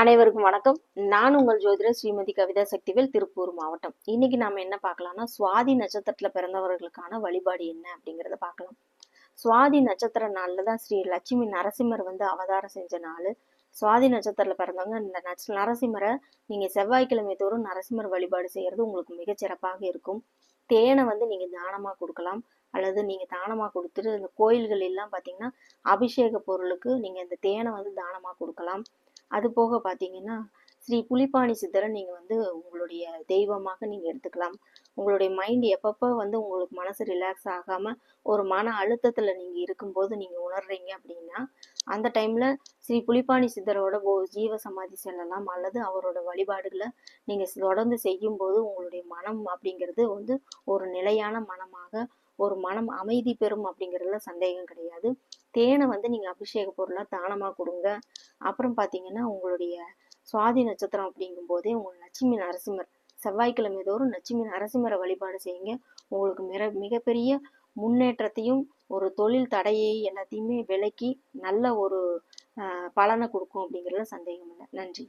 அனைவருக்கும் வணக்கம். நான் உங்கள் ஜோதிடர் ஸ்ரீமதி கவிதா சக்திவேல் திருப்பூர் மாவட்டம். இன்னைக்கு நாம என்ன பார்க்கலாம்னா சுவாதி நட்சத்திரத்துல பிறந்தவர்களுக்கான வழிபாடு என்ன அப்படிங்கறத பார்க்கலாம். சுவாதி நட்சத்திர நாள்ல தான் ஸ்ரீ லட்சுமி நரசிம்மர் வந்து அவதாரம் செஞ்ச நாள். சுவாதி நட்சத்திரத்துல பிறந்தவங்க இந்த நட்ச நரசிம்மரை நீங்க செவ்வாய்க்கிழமை தோறும் நரசிம்மர் வழிபாடு செய்யறது உங்களுக்கு மிக சிறப்பாக இருக்கும். தேனை வந்து நீங்க தானமா கொடுக்கலாம். அல்லது நீங்க தானமா கொடுத்துட்டு இந்த கோயில்கள் எல்லாம் பாத்தீங்கன்னா அபிஷேக பொருளுக்கு நீங்க இந்த தேனை வந்து தானமா கொடுக்கலாம். அது போக பார்த்தீங்கன்னா ஸ்ரீ புலிப்பாணி சித்தரை நீங்கள் வந்து உங்களுடைய தெய்வமாக நீங்கள் எடுத்துக்கலாம். உங்களுடைய மைண்ட் எப்பப்போ வந்து உங்களுக்கு மனசு ரிலாக்ஸ் ஆகாமல் ஒரு மன அழுத்தத்தில் நீங்கள் இருக்கும்போது நீங்கள் உணர்றீங்க அப்படின்னா அந்த டைமில் ஸ்ரீ புலிப்பாணி சித்தரோட ஓ ஜீவ சமாதி செல்லலாம் அல்லது அவரோட வழிபாடுகளை நீங்கள் தொடர்ந்து செய்யும்போது உங்களுடைய மனம் அப்படிங்கிறது வந்து ஒரு நிலையான மனமாக ஒரு மனம் அமைதி பெறும் அப்படிங்கிறதுல சந்தேகம் கிடையாது. தேனை வந்து நீங்கள் அபிஷேக பொருளாக தானமாக கொடுங்க. அப்புறம் பார்த்தீங்கன்னா உங்களுடைய சுவாதி நட்சத்திரம் அப்படிங்கும் போதே உங்கள் லட்சுமி நரசிம்மர் செவ்வாய்க்கிழமை தோறும் லட்சுமி நரசிம்மரை வழிபாடு செய்யுங்க. உங்களுக்கு மிக மிகப்பெரிய முன்னேற்றத்தையும் ஒரு தொழில் தடையை எல்லாத்தையுமே விலக்கி நல்ல ஒரு பலனை கொடுக்கும் அப்படிங்கிறதுல சந்தேகம் இல்லை. நன்றி.